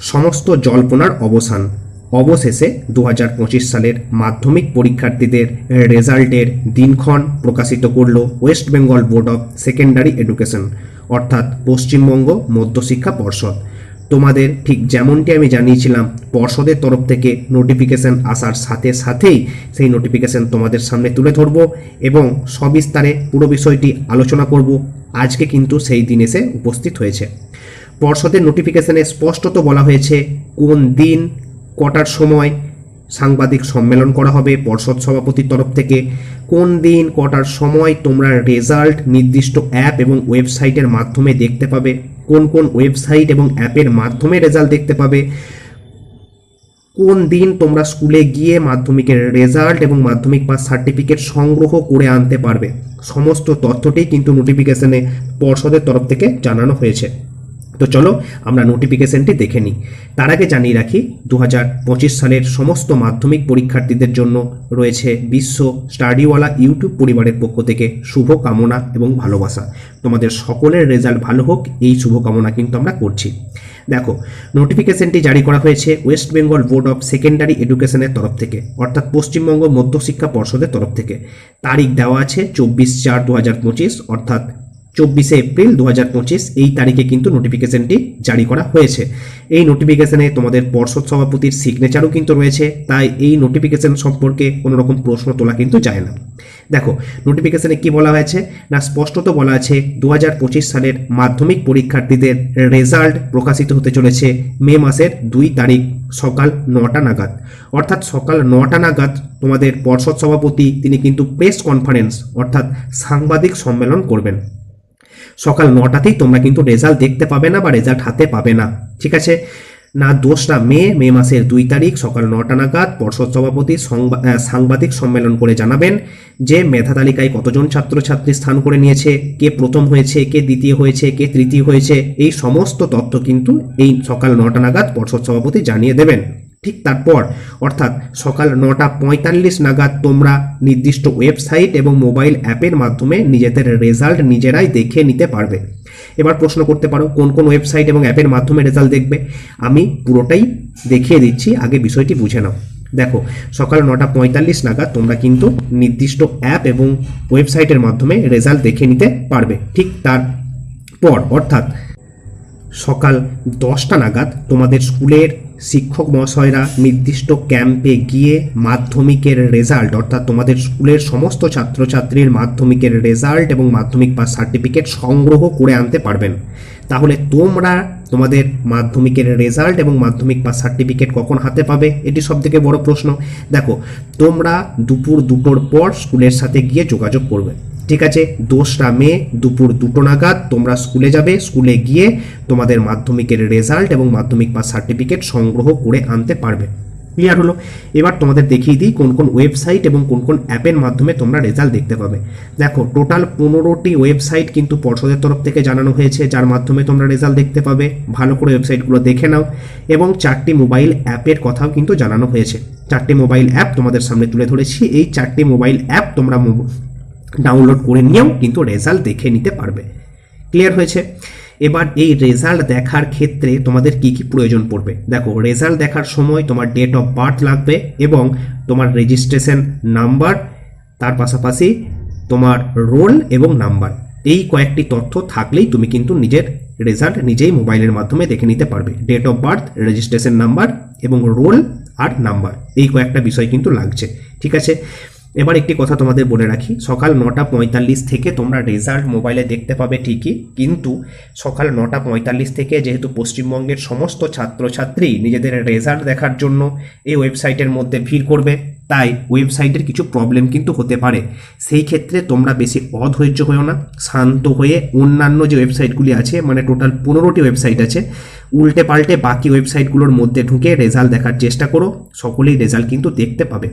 সমস্ত জল্পনার অবসান। অবশেষে দু হাজার পঁচিশ সালের মাধ্যমিক পরীক্ষার্থীদের রেজাল্টের দিনক্ষণ প্রকাশিত করল West Bengal Board of Secondary Education, অর্থাৎ পশ্চিমবঙ্গ মধ্যশিক্ষা পর্ষদ। তোমাদের ঠিক যেমনটি আমি জানিয়েছিলাম, পর্ষদের তরফ থেকে নোটিফিকেশন আসার সাথে সাথেই সেই নোটিফিকেশন তোমাদের সামনে তুলে ধরবো এবং সবিস্তারে পুরো বিষয়টি আলোচনা করব। আজকে কিন্তু সেই দিন এসে উপস্থিত হয়েছে। পর্ষদের নোটিফিকেশনে স্পষ্টত বলা হয়েছে কোন দিন, কটার সময় সাংবাদিক সম্মেলন করা হবে পর্ষদ সভাপতির তরফ থেকে। কোন দিন, কটার সময় তোমরা রেজাল্ট নির্দিষ্ট অ্যাপ এবং ওয়েবসাইটের মাধ্যমে দেখতে পাবে। কোন কোন ওয়েবসাইট এবং অ্যাপের মাধ্যমে রেজাল্ট দেখতে পাবে। কোন দিন তোমরা স্কুলে গিয়ে মাধ্যমিকের রেজাল্ট এবং মাধ্যমিক পাস সার্টিফিকেট সংগ্রহ করে আনতে পারবে। সমস্ত তথ্যটি কিন্তু নোটিফিকেশনে পর্ষদের তরফ থেকে জানানো হয়েছে। তো চলো আমরা নোটিফিকেশনটি দেখে নিই। তার আগে জানিয়ে রাখি দু হাজার পঁচিশ সালের সমস্ত মাধ্যমিক পরীক্ষার্থীদের জন্য রয়েছে বিশ্ব স্টাডিওয়ালা ইউটিউব পরিবারের পক্ষ থেকে শুভ কামনা এবং ভালোবাসা। তোমাদের সকলের রেজাল্ট ভালো হোক, এই শুভ কামনা কিন্তু আমরা করছি। দেখো নোটিফিকেশনটি জারি করা হয়েছে West Bengal Board of Secondary এডুকেশনের তরফ থেকে, অর্থাৎ পশ্চিমবঙ্গ মধ্যশিক্ষা পর্ষদের তরফ থেকে। তারিখ দেওয়া আছে চব্বিশ চার দু অর্থাৎ চব্বিশে এপ্রিল দু হাজার পঁচিশ এই তারিখে কিন্তু নোটিফিকেশনটি জারি করা হয়েছে। এই নোটিফিকেশনে তোমাদের পর্ষদ সভাপতির সিগনেচারও কিন্তু রয়েছে, তাই এই নোটিফিকেশন সম্পর্কে কোনো রকম প্রশ্ন তোলা কিন্তু যায় না। দেখো নোটিফিকেশনে কি বলা হয়েছে? না, স্পষ্টত বলা আছে দু হাজার পঁচিশ সালের মাধ্যমিক পরীক্ষার্থীদের রেজাল্ট প্রকাশিত হতে চলেছে মে মাসের দুই তারিখ সকাল নটা নাগাদ। অর্থাৎ সকাল নটা নাগাদ তোমাদের পর্ষদ সভাপতি, তিনি কিন্তু প্রেস কনফারেন্স অর্থাৎ সাংবাদিক সম্মেলন করবেন। সকাল নটাতেই তোমরা কিন্তু রেজাল্ট দেখতে পাবে না বা রেজাল্ট হাতে পাবে না। ঠিক আছে? না দোসরা মে মে মাসের দুই তারিখ সকাল নটা নাগাদ পর্ষদ সভাপতি সাংবাদিক সম্মেলন করে জানাবেন যে মেধা তালিকায় কতজন ছাত্রছাত্রী স্থান করে নিয়েছে, কে প্রথম হয়েছে, কে দ্বিতীয় হয়েছে, কে তৃতীয় হয়েছে, এই সমস্ত তথ্য কিন্তু এই সকাল নটা নাগাদ পর্ষদ সভাপতি জানিয়ে দেবেন। ঠিক তারপর, অর্থাৎ সকাল নটা পঁয়তাল্লিশ নাগাদ তোমরা নির্দিষ্ট ওয়েবসাইট এবং মোবাইল অ্যাপের মাধ্যমে নিজেদের রেজাল্ট নিজেরাই দেখে নিতে পারবে। এবার প্রশ্ন করতে পারো, কোন কোন ওয়েবসাইট এবং অ্যাপের মাধ্যমে রেজাল্ট দেখবে? আমি পুরোটাই দেখিয়ে দিচ্ছি, আগে বিষয়টি বুঝে নাও। দেখো, সকাল নটা পঁয়তাল্লিশ নাগাদ তোমরা কিন্তু নির্দিষ্ট অ্যাপ এবং ওয়েবসাইটের মাধ্যমে রেজাল্ট দেখে নিতে পারবে। ঠিক তারপর, অর্থাৎ সকাল দশটা নাগাদ তোমাদের স্কুলের শিক্ষক মহাশয়রা নির্দিষ্ট ক্যাম্পে গিয়ে মাধ্যমিকের রেজাল্ট, অর্থাৎ তোমাদের স্কুলের সমস্ত ছাত্রছাত্রীর মাধ্যমিকের রেজাল্ট এবং মাধ্যমিক পাস সার্টিফিকেট সংগ্রহ করে আনতে পারবেন। তাহলে তোমরা তোমাদের মাধ্যমিকের রেজাল্ট এবং মাধ্যমিক পাস সার্টিফিকেট কখন হাতে পাবে, এটি সব থেকে বড় প্রশ্ন। দেখো, তোমরা দুপুর দুটোর পর স্কুলের সাথে গিয়ে যোগাযোগ করবে। ঠিক আছে? দোসরা মে দুপুর দুটো নাগাদ তোমরা স্কুলে যাবে, স্কুলে গিয়ে তোমাদের মাধ্যমিকের রেজাল্ট এবং মাধ্যমিক পাস সার্টিফিকেট সংগ্রহ করে আনতে পারবে। ক্লিয়ার হলো? এবার তোমাদের দেখিয়ে দিই কোন কোন ওয়েবসাইট এবং কোন কোন অ্যাপের মাধ্যমে তোমরা রেজাল্ট দেখতে পাবে। দেখো টোটাল পনেরোটি ওয়েবসাইট কিন্তু পর্ষদের তরফ থেকে জানানো হয়েছে, যার মাধ্যমে তোমরা রেজাল্ট দেখতে পাবে। ভালো করে ওয়েবসাইটগুলো দেখে নাও এবং চারটি মোবাইল অ্যাপের কথাও কিন্তু জানানো হয়েছে। চারটি মোবাইল অ্যাপ তোমাদের সামনে তুলে ধরেছি। এই চারটি মোবাইল অ্যাপ তোমরা ডাউনলোড করে নিয়েও কিন্তু রেজাল্ট দেখে নিতে পারবে। ক্লিয়ার হয়েছে? এবার এই রেজাল্ট দেখার ক্ষেত্রে তোমাদের কি কি প্রয়োজন পড়বে? দেখো রেজাল্ট দেখার সময় তোমার ডেট অফ বার্থ লাগবে এবং তোমার রেজিস্ট্রেশন নাম্বার তার পাশাপাশি তোমার রোল এবং নাম্বার এই কয়েকটি তথ্য থাকলেই তুমি কিন্তু নিজের রেজাল্ট নিজেই মোবাইলের মাধ্যমে দেখে নিতে পারবে। Date of birth registration number এবং রোল আর নাম্বার এই কয়েকটা বিষয় কিন্তু লাগছে। ঠিক আছে? এবার একটি কথা তোমাদের বলে রাখি, সকাল নটা পঁয়তাল্লিশ থেকে তোমরা রেজাল্ট মোবাইলে দেখতে পাবে ঠিকই, কিন্তু সকাল নটা পঁয়তাল্লিশ থেকে যেহেতু পশ্চিমবঙ্গের সমস্ত ছাত্রছাত্রী নিজেদের রেজাল্ট দেখার জন্য এই ওয়েবসাইটের মধ্যে ভিড় করবে, তাই ওয়েবসাইটের কিছু প্রবলেম কিন্তু হতে পারে। সেই ক্ষেত্রে তোমরা বেশি অধৈর্য হয়েও না, শান্ত হয়ে অন্যান্য যে ওয়েবসাইটগুলি আছে মানে টোটাল পনেরোটি ওয়েবসাইট আছে, উল্টে পাল্টে বাকি ওয়েবসাইটগুলোর মধ্যে ঢুকে রেজাল্ট দেখার চেষ্টা করো, সকলেই রেজাল্ট কিন্তু দেখতে পাবে।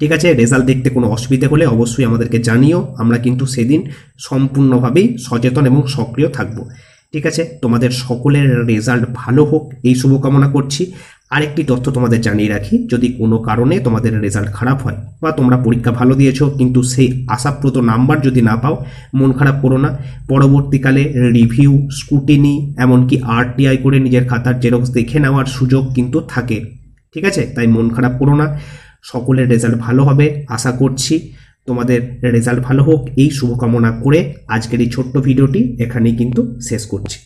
ঠিক আছে? রেজাল্ট দেখতে কোনো অসুবিধে হলে অবশ্যই আমাদেরকে জানিও। আমরা কিন্তু সেদিন সম্পূর্ণভাবেই সচেতন এবং সক্রিয় থাকব। ঠিক আছে? তোমাদের সকলের রেজাল্ট ভালো হোক, এই শুভকামনা করছি। আরেকটি তথ্য তোমাদের জানিয়ে রাখি, যদি কোনো কারণে তোমাদের রেজাল্ট খারাপ হয় বা তোমরা পরীক্ষা ভালো দিয়েছ, কিন্তু সেই আশাপ্রত নাম্বার যদি না পাও, মন খারাপ করো না। পরবর্তীকালে রিভিউ স্কুটিনি এমনকি আরটিআই করে নিজের খাতার জেরক্স দেখে নেওয়ার সুযোগ কিন্তু থাকে। ঠিক আছে? তাই মন খারাপ করো না। সকলের রেজাল্ট ভালো হবে। আশা করছি তোমাদের রেজাল্ট ভালো হোক। এই শুভকামনা করে আজকের এই ছোট্ট ভিডিওটি এখানেই কিন্তু শেষ করছি।